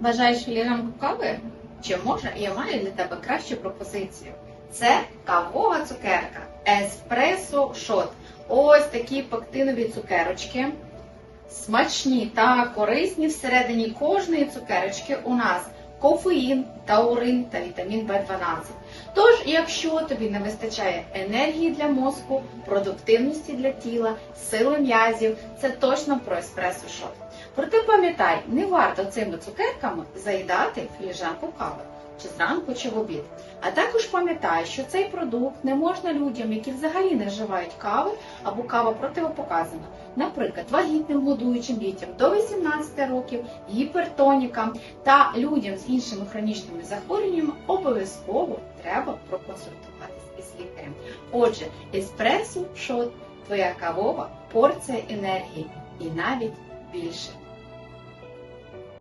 Бажаєш філіганку кави? Чи може я маю для тебе кращу пропозицію? Це кавова цукерка, еспресо шот. Ось такі пектинові цукерочки. Смачні та корисні всередині кожної цукерочки у нас кофеїн, таурин та вітамін В12. Тож, якщо тобі не вистачає енергії для мозку, продуктивності для тіла, сили м'язів, це точно про еспресо шот. Проте пам'ятай, не варто цими цукерками заїдати філіжанку кави чи зранку, чи в обід. А також пам'ятай, що цей продукт не можна людям, які взагалі не вживають кави або кава противопоказана. Наприклад, вагітним годуючим дітям до 18 років, гіпертонікам та людям з іншими хронічними захворюваннями обов'язково треба проконсультуватись із лікарем. Отже, еспресо шот твоя кавова порція енергії і навіть більше.